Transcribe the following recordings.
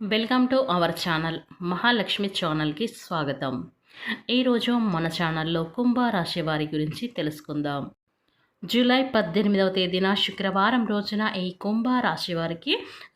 Welcome to our channel Mahalakshmi ఛానల్కి స్వాగతం. ఈరోజు మన ఛానల్లో కుంభరాశి వారి గురించి తెలుసుకుందాం. జూలై పద్దెనిమిదవ తేదీన శుక్రవారం రోజున ఈ కుంభరాశి వారికి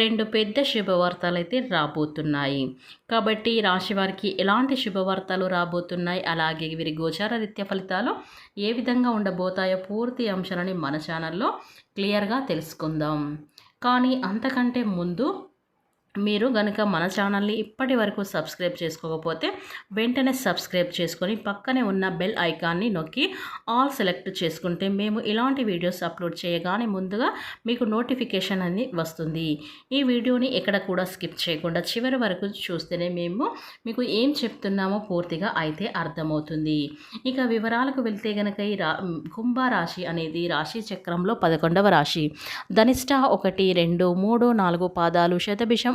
రెండు పెద్ద శుభవార్తలు అయితే రాబోతున్నాయి. కాబట్టి ఈ రాశి వారికి ఎలాంటి శుభవార్తలు రాబోతున్నాయి? అలాగే వీరి గోచార రీత్య ఫలితాలు ఏ విధంగా ఉండబోతాయో పూర్తి అంశాలని మన ఛానల్లో క్లియర్గా తెలుసుకుందాం. కానీ అంతకంటే ముందు మీరు కనుక మన ఛానల్ని ఇప్పటి వరకు సబ్స్క్రైబ్ చేసుకోకపోతే వెంటనే సబ్స్క్రైబ్ చేసుకొని పక్కనే ఉన్న బెల్ ఐకాన్ని నొక్కి ఆల్ సెలెక్ట్ చేసుకుంటే మేము ఇలాంటి వీడియోస్ అప్లోడ్ చేయగానే ముందుగా మీకు నోటిఫికేషన్ అని వస్తుంది. ఈ వీడియోని ఎక్కడ కూడా స్కిప్ చేయకుండా చివరి వరకు చూస్తేనే మేము మీకు ఏం చెప్తున్నామో పూర్తిగా అయితే అర్థమవుతుంది. ఇక వివరాలకు వెళ్తే గనక ఈ రా కుంభరాశి అనేది రాశి చక్రంలో పదకొండవ రాశి. ధనిష్ట ఒకటి రెండు మూడు నాలుగు పాదాలు శతభిషం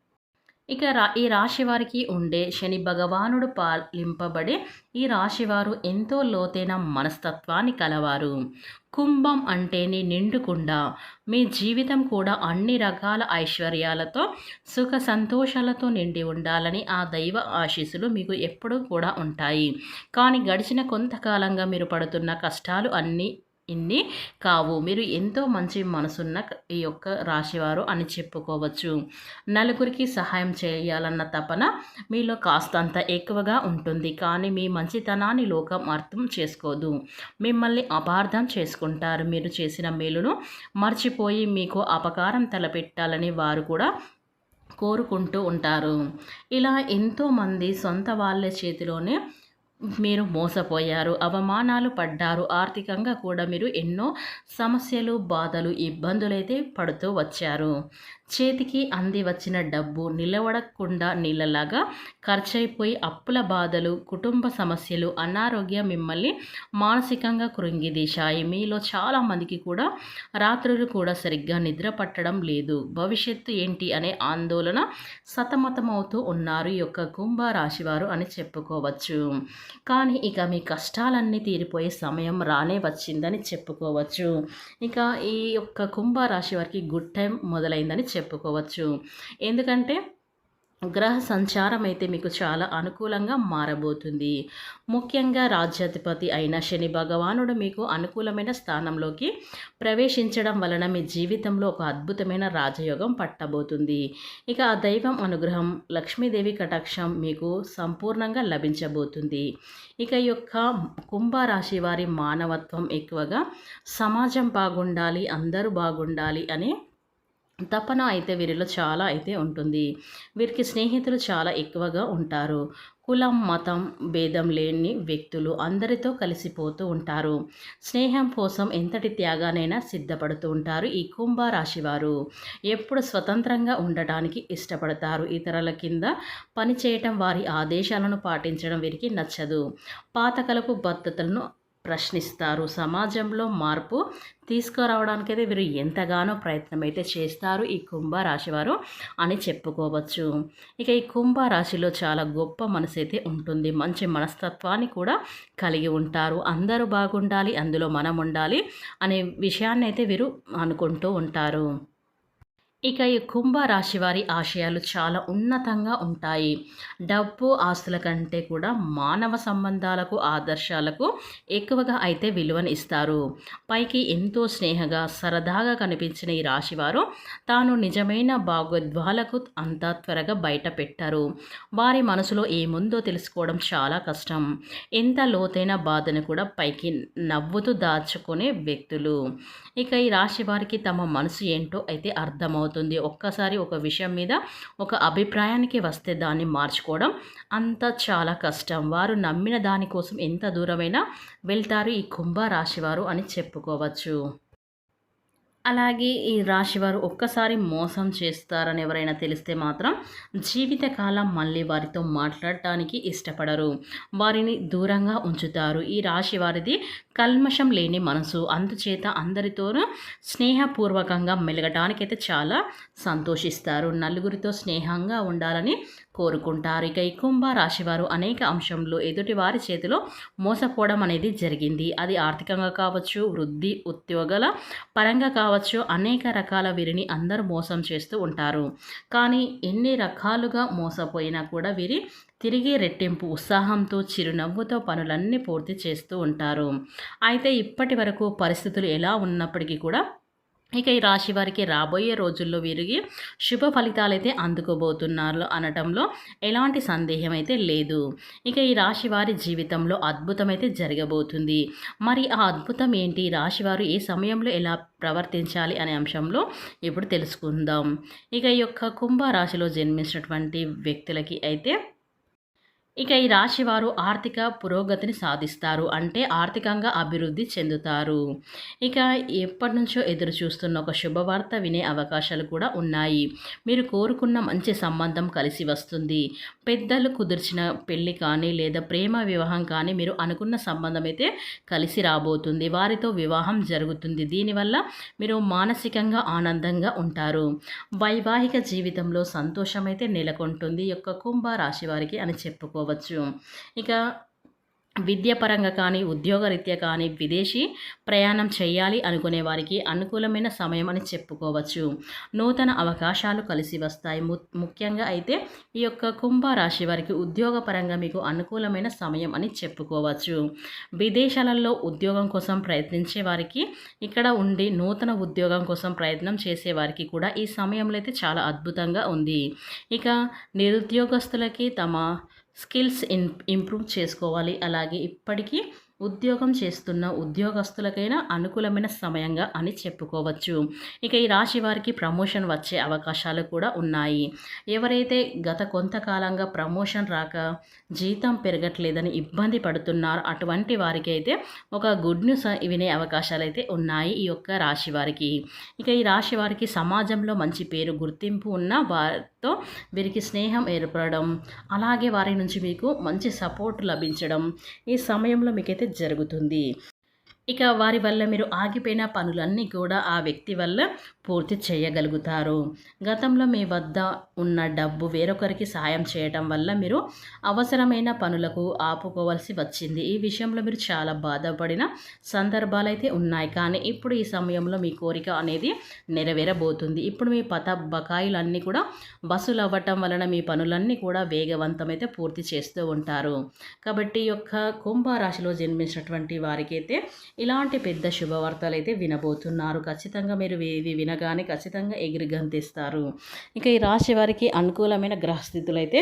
ఇక రా ఈ రాశి వారికి ఉండే శని భగవానుడు పాలింపబడే ఈ రాశివారు ఎంతో లోతైన మనస్తత్వాన్ని కలవారు. కుంభం అంటేనే నిండుకుండా. మీ జీవితం కూడా అన్ని రకాల ఐశ్వర్యాలతో సుఖ సంతోషాలతో నిండి ఉండాలని ఆ దైవ ఆశీస్సులు మీకు ఎప్పుడూ కూడా ఉంటాయి. కానీ గడిచిన కొంతకాలంగా మీరు పడుతున్న కష్టాలు అన్నీ ఇన్ని. కావు మీరు ఎంతో మంచి మనసున్న ఈ యొక్క రాశివారు అని చెప్పుకోవచ్చు. నలుగురికి సహాయం చేయాలన్న తపన మీలో కాస్తంత ఎక్కువగా ఉంటుంది. కానీ మీ మంచితనాన్ని లోకం అర్థం చేసుకోదు. మిమ్మల్ని అపార్థం చేసుకుంటారు. మీరు చేసిన మేలును మర్చిపోయి మీకు అపకారం తలపెట్టాలని వారు కూడా కోరుకుంటూ ఉంటారు. ఇలా ఎంతోమంది సొంత వాళ్ళ చేతిలోనే మీరు మోసపోయారు అవమానాలు పడ్డారు. ఆర్థికంగా కూడా మీరు ఎన్నో సమస్యలు బాధలు ఇబ్బందులైతే పడుతూ వచ్చారు. చేతికి అంది వచ్చిన డబ్బు నిలవడకుండా నీళ్ళలాగా ఖర్చయిపోయి అప్పుల బాధలు కుటుంబ సమస్యలు అనారోగ్యం మిమ్మల్ని మానసికంగా కృంగిదీశాయి మీలో చాలామందికి కూడా రాత్రులు కూడా సరిగ్గా నిద్ర పట్టడం లేదు. భవిష్యత్తు ఏంటి అనే ఆందోళన సతమతమవుతూ ఉన్నారు. ఈ యొక్క కుంభరాశివారు అని చెప్పుకోవచ్చు. కానీ ఇక మీ కష్టాలన్నీ తీరిపోయే సమయం రానే వచ్చిందని చెప్పుకోవచ్చు. ఇక ఈ యొక్క కుంభరాశి వారికి గుడ్ టైం మొదలైందని చెప్పుకోవచ్చు చెప్పుకోవచ్చు. ఎందుకంటే గ్రహ సంచారం అయితే మీకు చాలా అనుకూలంగా మారబోతుంది. ముఖ్యంగా రాజ్యాధిపతి అయిన శని భగవానుడు మీకు అనుకూలమైన స్థానంలోకి ప్రవేశించడం వలన మీ జీవితంలో ఒక అద్భుతమైన రాజయోగం పట్టబోతుంది. ఇక ఆ దైవం అనుగ్రహం లక్ష్మీదేవి కటాక్షం మీకు సంపూర్ణంగా లభించబోతుంది. ఇక యొక్క కుంభరాశి వారి మానవత్వం ఎక్కువగా సమాజం బాగుండాలి అందరూ బాగుండాలి అని తపన అయితే వీరిలో చాలా అయితే ఉంటుంది. వీరికి స్నేహితులు చాలా ఎక్కువగా ఉంటారు. కులం మతం భేదం లేని వ్యక్తులు అందరితో కలిసిపోతూ ఉంటారు. స్నేహం కోసం ఎంతటి త్యాగానైనా సిద్ధపడుతూ ఉంటారు ఈ కుంభరాశి వారు ఎప్పుడు స్వతంత్రంగా ఉండటానికి ఇష్టపడతారు. ఇతరుల కింద పనిచేయటం వారి ఆదేశాలను పాటించడం వీరికి నచ్చదు. పాతకలపు పద్ధతులను ప్రశ్నిస్తారు. సమాజంలో మార్పు తీసుకురావడానికైతే వీరు ఎంతగానో ప్రయత్నం అయితే చేస్తారు ఈ కుంభ రాశివారు అని చెప్పుకోవచ్చు. ఇక ఈ కుంభ రాశిలో చాలా గొప్ప మనసు అయితే ఉంటుంది. మంచి మనస్తత్వాన్ని కూడా కలిగి ఉంటారు. అందరూ బాగుండాలి అందులో మనం ఉండాలి అనే విషయాన్ని అయితే వీరు అనుకుంటూ ఉంటారు. ఇక ఈ కుంభరాశి వారి ఆశయాలు చాలా ఉన్నతంగా ఉంటాయి. డబ్బు ఆస్తుల కంటే కూడా మానవ సంబంధాలకు ఆదర్శాలకు ఎక్కువగా అయితే విలువను ఇస్తారు. పైకి ఎంతో స్నేహగా సరదాగా కనిపించిన ఈ రాశివారు తాను నిజమైన భాగోద్వాలకు అంత త్వరగా బయట పెట్టారు. వారి మనసులో ఏముందో తెలుసుకోవడం చాలా కష్టం. ఎంత లోతైన బాధను కూడా పైకి నవ్వుతూ దాచుకునే వ్యక్తులు. ఇక ఈ రాశి వారికి తమ మనసు ఏంటో అయితే అర్థమవుతుంది ఒక్కసారి ఒక విషయం మీద ఒక అభిప్రాయానికి వస్తే దాన్ని మార్చుకోవడం అంత చాలా కష్టం. వారు నమ్మిన దానికోసం ఎంత దూరమైనా వెళ్తారు ఈ కుంభ రాశివారు అని చెప్పుకోవచ్చు. అలాగే ఈ రాశివారు ఒక్కసారి మోసం చేస్తారని ఎవరైనా తెలిస్తే మాత్రం జీవితకాలం మళ్ళీ వారితో మాట్లాడటానికి ఇష్టపడరు. వారిని దూరంగా ఉంచుతారు. ఈ రాశి వారిది కల్మషం లేని మనసు. అందుచేత అందరితోనూ స్నేహపూర్వకంగా మెలగటానికైతే చాలా సంతోషిస్తారు. నలుగురితో స్నేహంగా ఉండాలని కోరుకుంటారు. ఇక ఈ కుంభ వారు అనేక అంశంలో ఎదుటి వారి చేతిలో మోసపోవడం అనేది జరిగింది. అది ఆర్థికంగా కావచ్చు వృద్ధి ఉద్యోగాల పరంగా కావచ్చు అనేక రకాల వీరిని అందరూ మోసం చేస్తూ ఉంటారు. కానీ ఎన్ని రకాలుగా మోసపోయినా కూడా వీరి తిరిగి రెట్టింపు ఉత్సాహంతో చిరునవ్వుతో పనులన్నీ పూర్తి చేస్తూ ఉంటారు. అయితే ఇప్పటి వరకు పరిస్థితులు ఎలా ఉన్నప్పటికీ కూడా ఇక ఈ రాశి వారికి రాబోయే రోజుల్లో వీరికి శుభ ఫలితాలు అయితే అందుకోబోతున్నారు అనటంలో ఎలాంటి సందేహం అయితే లేదు. ఇక ఈ రాశి వారి జీవితంలో అద్భుతం అయితే జరగబోతుంది. మరి ఆ అద్భుతం ఏంటి? రాశి వారు ఏ సమయంలో ఎలా ప్రవర్తించాలి అనే అంశంలో ఇప్పుడు తెలుసుకుందాం. ఇక ఈ యొక్క కుంభరాశిలో జన్మించినటువంటి వ్యక్తులకి అయితే ఇక ఈ రాశి వారు ఆర్థిక పురోగతిని సాధిస్తారు. అంటే ఆర్థికంగా అభివృద్ధి చెందుతారు. ఇక ఎప్పటి నుంచో ఎదురు చూస్తున్న ఒక శుభవార్త వినే అవకాశాలు కూడా ఉన్నాయి. మీరు కోరుకున్న మంచి సంబంధం కలిసి వస్తుంది. పెద్దలు కుదిర్చిన పెళ్ళి కానీ లేదా ప్రేమ వివాహం కానీ మీరు అనుకున్న సంబంధం అయితే కలిసి రాబోతుంది. వారితో వివాహం జరుగుతుంది. దీనివల్ల మీరు మానసికంగా ఆనందంగా ఉంటారు. వైవాహిక జీవితంలో సంతోషం అయితే నెలకొంటుంది. యొక్క కుంభ రాశి వారికి అని చెప్పుకో చెప్పుకోవచ్చు ఇక విద్యాపరంగా కానీ ఉద్యోగరీత్యా కానీ విదేశీ ప్రయాణం చేయాలి అనుకునే వారికి అనుకూలమైన సమయం అని చెప్పుకోవచ్చు. నూతన అవకాశాలు కలిసి వస్తాయి. ముఖ్యంగా అయితే ఈ యొక్క కుంభరాశి వారికి ఉద్యోగపరంగా మీకు అనుకూలమైన సమయం అని చెప్పుకోవచ్చు. విదేశాలలో ఉద్యోగం కోసం ప్రయత్నించే వారికి ఇక్కడ ఉండి నూతన ఉద్యోగం కోసం ప్రయత్నం చేసే వారికి కూడా ఈ సమయంలో అయితే చాలా అద్భుతంగా ఉంది. ఇక నిరుద్యోగస్తులకి తమ స్కిల్స్ ఇన్ ఇంప్రూవ్ చేసుకోవాలి. అలాగే ఇప్పటికీ ఉద్యోగం చేస్తున్న ఉద్యోగస్తులకైనా అనుకూలమైన సమయంగా అని చెప్పుకోవచ్చు. ఇక ఈ రాశి వారికి ప్రమోషన్ వచ్చే అవకాశాలు కూడా ఉన్నాయి. ఎవరైతే గత కొంతకాలంగా ప్రమోషన్ రాక జీతం పెరగట్లేదని ఇబ్బంది పడుతున్నారో అటువంటి వారికి అయితే ఒక గుడ్ న్యూస్ వినే అవకాశాలు అయితే ఉన్నాయి ఈ యొక్క రాశి వారికి. ఇక ఈ రాశి వారికి సమాజంలో మంచి పేరు గుర్తింపు ఉన్న వారితో వీరికి స్నేహం ఏర్పడడం అలాగే వారి నుంచి మీకు మంచి సపోర్ట్ లభించడం ఈ సమయంలో మీకైతే జరుగుతుంది. ఇక వారి వల్ల మీరు ఆగిపోయిన పనులన్నీ కూడా ఆ వ్యక్తి వల్ల పూర్తి చేయగలుగుతారు. గతంలో మీ వద్ద ఉన్న డబ్బు వేరొకరికి సాయం చేయటం వల్ల మీరు అవసరమైన పనులకు ఆపుకోవాల్సి వచ్చింది. ఈ విషయంలో మీరు చాలా బాధపడిన సందర్భాలైతే ఉన్నాయి. కానీ ఇప్పుడు ఈ సమయంలో మీ కోరిక అనేది నెరవేరబోతుంది. ఇప్పుడు మీ పత బకాయిలన్నీ కూడా వసూలు అవ్వటం వలన మీ పనులన్నీ కూడా వేగవంతమైతే పూర్తి చేస్తూ ఉంటారు. కాబట్టి యొక్క కుంభరాశిలో జన్మించినటువంటి వారికైతే ఇలాంటి పెద్ద శుభవార్తలు అయితే వినబోతున్నారు. ఖచ్చితంగా మీరు ఇవి వినగానే ఖచ్చితంగా ఎగిరి గంతిస్తారు. ఇక ఈ రాశి వారికి అనుకూలమైన గ్రహస్థితులు అయితే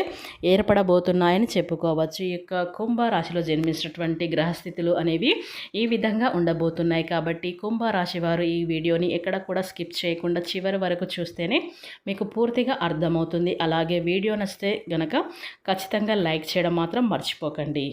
ఏర్పడబోతున్నాయని చెప్పుకోవచ్చు. ఈ యొక్క కుంభ రాశిలో జన్మించినటువంటి గ్రహస్థితులు అనేవి ఈ విధంగా ఉండబోతున్నాయి. కాబట్టి కుంభరాశి వారు ఈ వీడియోని ఎక్కడ కూడా స్కిప్ చేయకుండా చివరి వరకు చూస్తేనే మీకు పూర్తిగా అర్థమవుతుంది. అలాగే వీడియో నచ్చితే గనక ఖచ్చితంగా లైక్ చేయడం మాత్రం మర్చిపోకండి.